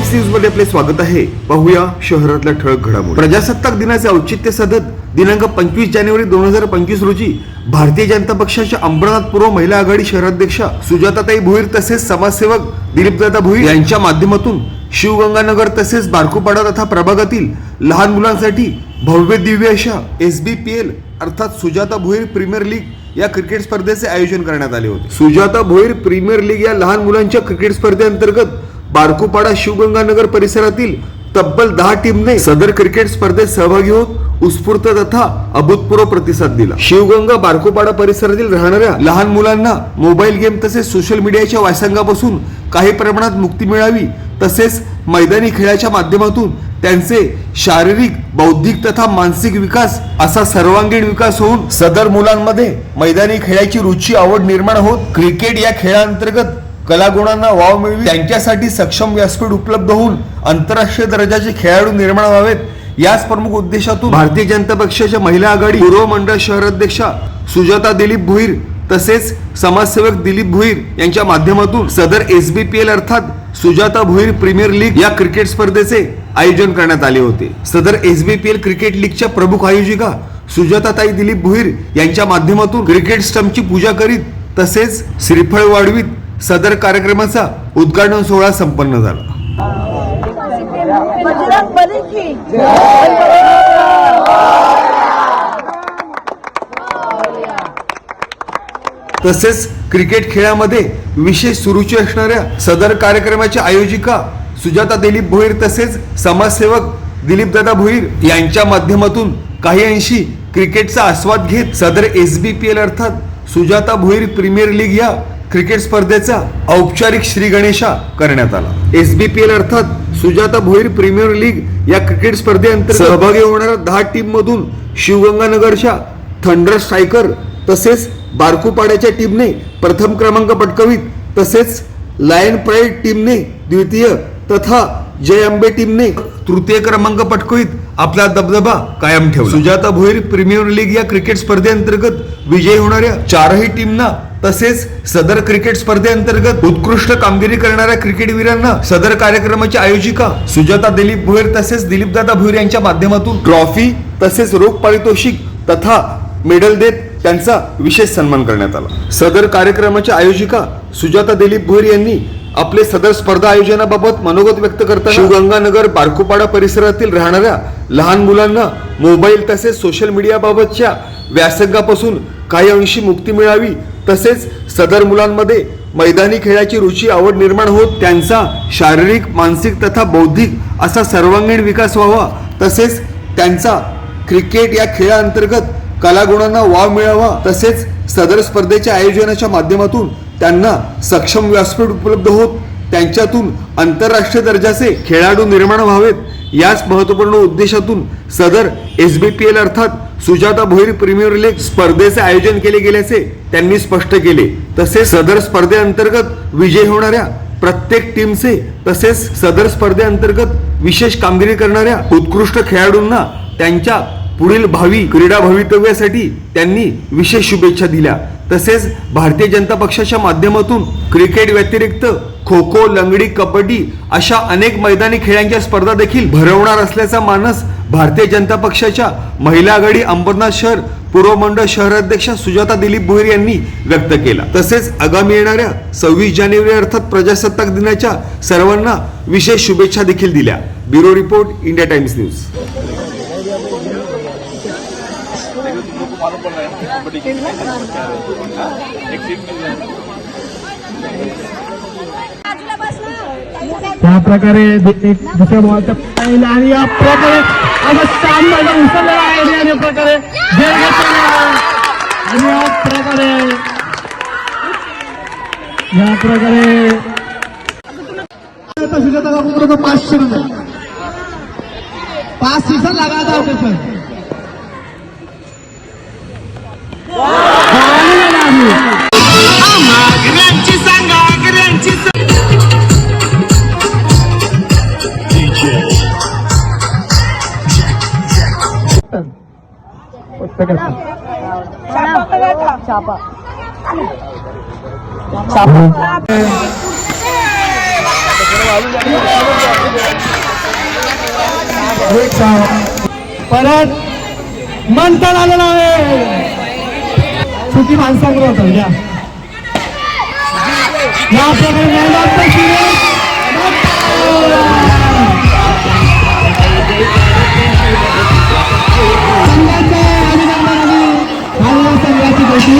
Times न्यूजमध्ये आपले स्वागत आहे. पाहूया शहरातल्या ठळक घडामोडी. प्रजासत्ताक दिनाचे औचित्य साधत दिनांक पंचवीस जानेवारी दोन हजार पंचवीस रोजी भारतीय जनता पक्षाच्या अंबरनाथ पूर्व महिला आघाडी शहराध्यक्षा सुजाताताई भोईर तसेच समाजसेवक दिलीपदादा भोईर यांच्या माध्यमातून शिवगंगानगर तसेच बारकोपाडा तथा प्रभागातील लहान मुलांसाठी भव्य दिव्य अशा एस बी पी एल अर्थात सुजाता भोईर प्रीमियर लीग या क्रिकेट स्पर्धेचे आयोजन करण्यात आले होते. सुजाता भोईर प्रीमियर लीग या लहान मुलांच्या क्रिकेट स्पर्धेअंतर्गत बारकोपाडा शिवगंगानगर परिसरातील तब्बल दहा टीमने सदर क्रिकेट स्पर्धेत सहभागी होत उत्स्फूर्त तथा अभूतपूर्व प्रतिसाद दिला. शिवगंगा बारकोपाडा परिसरातील राहणाऱ्या लहान मुलांना मोबाईल गेम तसेच सोशल मीडियाच्या वायसंगापासून काही प्रमाणात मुक्ती मिळावी तसेच मैदानी खेळाच्या माध्यमातून त्यांचे शारीरिक बौद्धिक तथा मानसिक विकास असा सर्वांगीण विकास होऊन सदर मुलांमध्ये मैदानी खेळाची रुची आवड निर्माण होत क्रिकेट या खेळांतर्गत कलागुणांना वाव मिळवी त्यांच्यासाठी सक्षम व्यासपीठ उपलब्ध होऊन आंतरराष्ट्रीय दर्जाचे खेळाडू निर्माण व्हावेत. याच प्रमुख उद्देशातून भारतीय जनता पक्षाच्या महिला आघाडी पूर्व मंडळ शहराध्यक्षा सुजाता दिलीप भुईर तसेच समाजसेवक दिलीप भुईर यांच्या माध्यमातून सदर एस बी पी एल अर्थात सुजाता भुईर प्रीमियर लीग या क्रिकेट स्पर्धेचे आयोजन करण्यात आले होते. सदर S B P L cricket लीगच्या प्रमुख आयोजिका सुजाताताई दिलीप भुईर यांच्या माध्यमातून क्रिकेट स्टंपची पूजा करीत तसेच श्रीफळ वाढवीत. सदर कार्यक्रमाचा उद्घाटन सोहळा संपन्न झाला. तसेच क्रिकेट खेळामध्ये विशेष सुरुची असणाऱ्या सदर कार्यक्रमाच्या आयोजिका सुजाता दिलीप भोईर तसेच समाजसेवक दिलीपदादा भोईर यांच्या माध्यमातून काही अंशी क्रिकेटचा आस्वाद घेत सदर एस बी पी एल अर्थात सुजाता भोईर प्रीमियर लीग या क्रिकेट स्पर्धेचा औपचारिक श्रीगणेशा करण्यात आला. एस बी पी एल अर्थात सुजाता भोईर प्रीमियर लीग या क्रिकेट स्पर्धेअंतर्गत सहभागी होणाऱ्या दहा टीम मधून शिवगंगानगरच्या थंडर स्ट्रायकर तसेच बारकुपाड्याच्या टीमने प्रथम क्रमांक पटकवीत तसेच लायन प्राईड टीमने द्वितीय तथा जय अंबे टीमने तृतीय क्रमांक पटकवीत आपला दबदबा कायम ठेवला. सुजाता भोईर प्रीमियर लीग या क्रिकेट स्पर्धेअंतर्गत विजयी होणाऱ्या चारही टीमना तसेच सदर क्रिकेट स्पर्धेअंतर्गत उत्कृष्ट कामगिरी करणाऱ्या क्रिकेटवीरांना सदर कार्यक्रमाची आयोजिका सुजाता दिलीप भोईर तसेच दिलीपदादा भोईर यांच्या माध्यमातून ट्रॉफी तसेच रोख पारितोषिक तथा मेडल देत त्यांचा विशेष सन्मान करण्यात आला. सदर कार्यक्रमाच्या आयोजिका सुजाता दिलीप भोईर यांनी आपले सदर स्पर्धा आयोजनाबाबत मनोगत व्यक्त करताना शिवगंगानगर बारकोपाडा परिसरातील राहणाऱ्या लहान मुलांना मोबाईल तसेच सोशल मीडियाबाबतच्या व्यासंगापासून काही अंशी मुक्ती मिळावी तसेच सदर मुलांमध्ये मैदानी खेळाची रुची आवड निर्माण होत त्यांचा शारीरिक मानसिक तथा बौद्धिक असा सर्वांगीण विकास व्हावा तसेच त्यांचा क्रिकेट या खेळाअंतर्गत कलागुणांना वाव मिळावा तसेच सदर स्पर्धेच्या आयोजनाच्या माध्यमातून त्यांना सक्षम व्यासपीठ उपलब्ध होत त्यांच्यातून आंतरराष्ट्रीय दर्जाचे खेळाडू निर्माण व्हावेत. याच महत्त्वपूर्ण उद्देशातून सदर एस बी पी एल अर्थात सुजाता भोईर प्रीमियर लीग स्पर्धेचे आयोजन केले गेल्याचे त्यांनी स्पष्ट केले. तसेच सदर स्पर्धेअंतर्गत विजय होणाऱ्या प्रत्येक टीमचे तसेच सदर स्पर्धेअंतर्गत विशेष कामगिरी करणाऱ्या उत्कृष्ट खेळाडूंना त्यांच्या पुढील भावी क्रीडा भवितव्यासाठी त्यांनी विशेष शुभेच्छा दिल्या. तसेच भारतीय जनता पक्षाच्या माध्यमातून क्रिकेट व्यतिरिक्त खो खो लंगडी कबड्डी अशा अनेक मैदानी खेळांच्या स्पर्धा देखील भरवणार असल्याचा मानस भारतीय जनता पक्षाच्या महिला आघाडी अंबरनाथ शहर पूर्व मंडळ शहराध्यक्षा सुजाता दिलीप भोईर यांनी व्यक्त केला. तसेच आगामी येणाऱ्या सव्वीस जानेवारी अर्थात प्रजासत्ताक दिनाच्या सर्वांना विशेष शुभेच्छा देखील दिल्या. Bureau report India Times news. बाजूला ना त्या प्रकारे दुसऱ्या बॉलचा पहिला आणि या प्रकारे सामना उचललेला आहे. आणि या प्रकारे घेतलेला आणि या प्रकारे या प्रकारे पाचशे रुपये. पाच सीझन लगा होते सर छापा परत मंथन आलेला आहे. चुकी माणसांकडे होतं घ्या या प्रकारे संघाची गोष्टी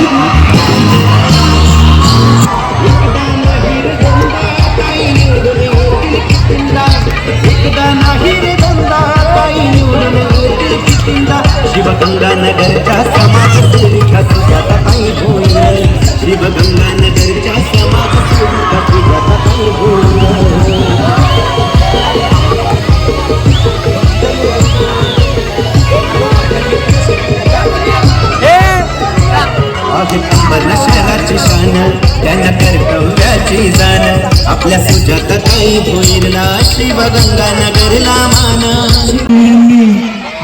भोईरला शिवगंगानगरला मान.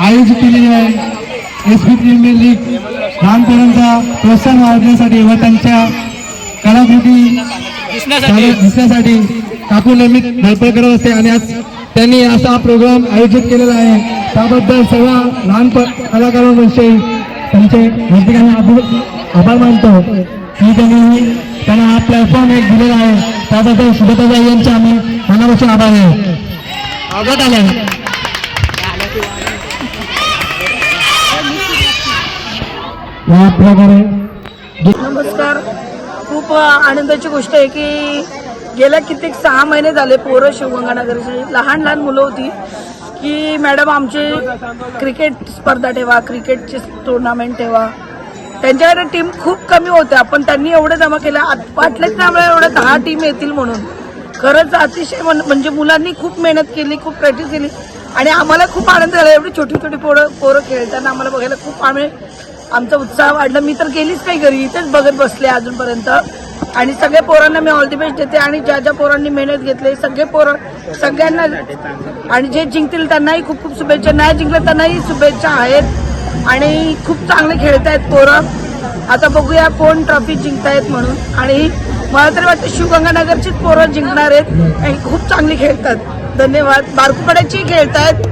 आयोजित केलेली आहे. एस पी प्रीमियर लीग लहानपणांचा प्रोत्साहन वाढवण्यासाठी व त्यांच्या कलाकृती दिसण्यासाठी. काकू नेहमी धडपड करत असते आणि आज त्यांनी असा हा प्रोग्राम आयोजित केलेला आहे. त्याबद्दल सर्व लहान कलाकारांविषयी त्यांचे आभार आभार मानतो. की त्यांनी त्यांना हा प्लॅटफॉर्म एक दिलेला आहे. त्याबद्दल शुभताई यांचे आम्ही मनापासून आभार आहे. आभार आले. या प्रकारे नमस्कार. खूप आनंदाची गोष्ट आहे की गेल्या कित्येक सहा महिने झाले पोरं शिवगंगानगरची. लहान लहान मुलं होती की मॅडम आमची क्रिकेट स्पर्धा ठेवा क्रिकेटची टुर्नामेंट ठेवा. त्यांच्याकडे टीम खूप कमी होत्या पण त्यांनी एवढं जमा केलं. आत- वाटलंच नाही आम्हाला एवढं दहा टीम येतील म्हणून. खरंच अतिशय म्हणजे मुलांनी खूप मेहनत केली खूप प्रॅक्टिस केली. आणि आम्हाला खूप आनंद झाला. एवढी छोटी छोटी पोरं पोरं खेळताना आम्हाला बघायला खूप आम्ही आमचा उत्साह वाढला. मी तर गेलीच नाही घरी इथेच बघत बसले अजूनपर्यंत. आणि सगळ्या पोरांना मी ऑल दी बेस्ट देते आणि ज्या ज्या पोरांनी मेहनत घेतली सगळे पोरं सगळ्यांना आणि जे जिंकतील त्यांनाही खूप खूप शुभेच्छा. नाही जिंकले त्यांनाही शुभेच्छा आहेत. आणि खूप चांगले खेळतायत पोरं. आता बघूया कोण ट्रॉफी जिंकतायत म्हणून. आणि मला तरी वाटतं शिवगंगानगरचीच पोरं जिंकणार आहेत. आणि खूप चांगली खेळतात. धन्यवाद. बारकुकड्याची खेळतायत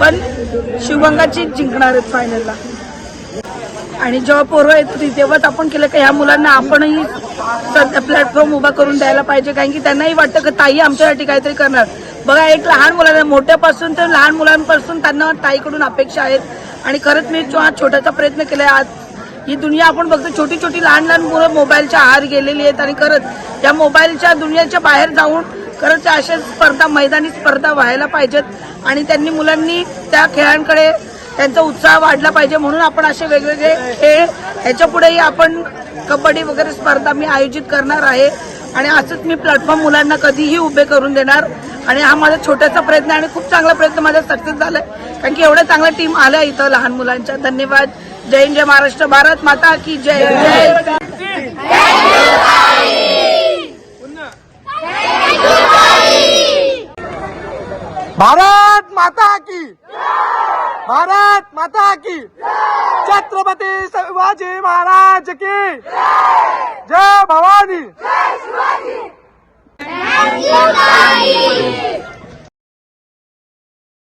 पण शिवगंगाची जिंकणार आहेत फायनलला आणि जेव्हा पोरं येत होती तेव्हाच आपण केलं का ह्या मुलांना आपणही प्लॅटफॉर्म उभा करून द्यायला पाहिजे. कारण की त्यांनाही वाटतं की ताई आमच्यासाठी काहीतरी करणार. बघा एक लहान मुलांना मोठ्यापासून तर लहान मुलांपासून त्यांना ताईकडून अपेक्षा आहेत. आणि खरंच मी जो आज छोट्याचा प्रयत्न केलाय आज ही दुनिया आपण बघतो छोटी छोटी लहान लहान मुलं मोबाईलच्या आहार गेलेली आहेत आणि खरंच या मोबाईलच्या दुनियाच्या बाहेर जाऊन खरंच अशा स्पर्धा मैदानी स्पर्धा व्हायला पाहिजेत आणि त्यांनी मुलांनी त्या खेळांकडे त्यांचा उत्साह वाढला पाहिजे म्हणून आपण असे वेगवेगळे खेळ ह्याच्या पुढेही आपण कबड्डी वगैरे स्पर्धा मी आयोजित करणार आहे. आणि असंच मी प्लॅटफॉर्म मुलांना कधीही उभे करून देणार. आणि हा माझा छोटासा प्रयत्न आहे आणि खूप चांगला प्रयत्न माझा सक्सेस झालाय. कारण की एवढ्या चांगल्या टीम आल्या इथं लहान मुलांच्या. धन्यवाद. जय हिंद जय महाराष्ट्र भारत माता की जय. जय भारत माता की भारत माता की छत्रपती शिवाजी महाराज की जय। भवानी। Happy Diwali!